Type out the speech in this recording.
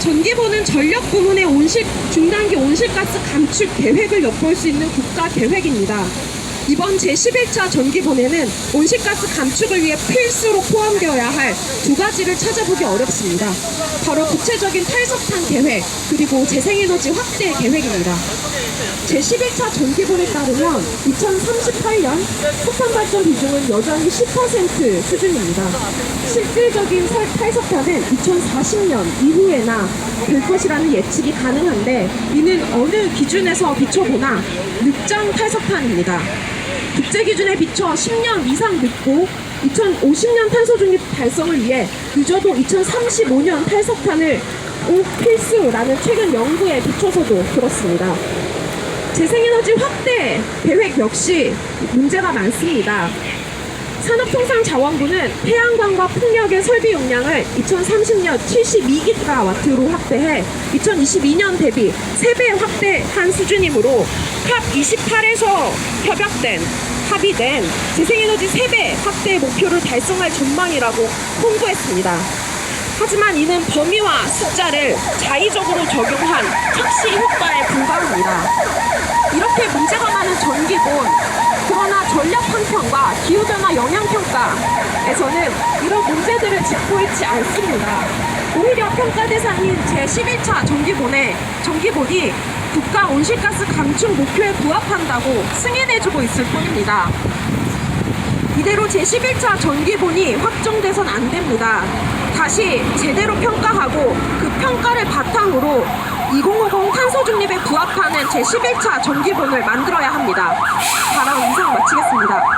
전기보는 전력 부문의 온실 중단기 온실가스 감축 계획을 엿볼 수 있는 국가 계획입니다. 이번 제11차 전기본에는 온실가스 감축을 위해 필수로 포함되어야 할 두 가지를 찾아보기 어렵습니다. 바로 구체적인 탈석탄 계획 그리고 재생에너지 확대 계획입니다. 제11차 전기본에 따르면 2038년 석탄 발전 비중은 여전히 10% 수준입니다. 실질적인 설- 탈석탄은 2040년 이후에나 될 것이라는 예측이 가능한데 이는 어느 기준에서 비춰보나 늑장 탈석탄입니다. 국제 기준에 비춰 10년 이상 늦고 2050년 탄소 중립 달성을 위해 늦어도 2035년 탈석탄을 꼭 필수라는 최근 연구에 비춰서도 그렇습니다. 재생에너지 확대 계획 역시 문제가 많습니다. 산업통상자원부는 태양광과 풍력의 설비 용량을 2030년 72기가와트로 확대해 2022년 대비 3배 확대한 수준이므로 탑 28에서 협약된 합의된 재생에너지 3배 확대 목표를 달성할 전망이라고 홍보했습니다. 하지만 이는 범위와 숫자를 자의적으로 적용한 착시 효과에 불과합니다. 이렇게 문제가 많은 전기본 전력 환경과 기후변화 영향평가에서는 이런 문제들을 짚고 있지 않습니다. 오히려 평가 대상인 제11차 전기본에 전기본이 국가 온실가스 감축 목표에 부합한다고 승인해주고 있을 뿐입니다. 이대로 제11차 전기본이 확정돼선 안 됩니다. 다시 제대로 평가하고 그 평가를 바탕으로 2050 탄소 중립에 부합하는 제11차 전기본을 만들어야 합니다. 발언 이상 마치겠습니다.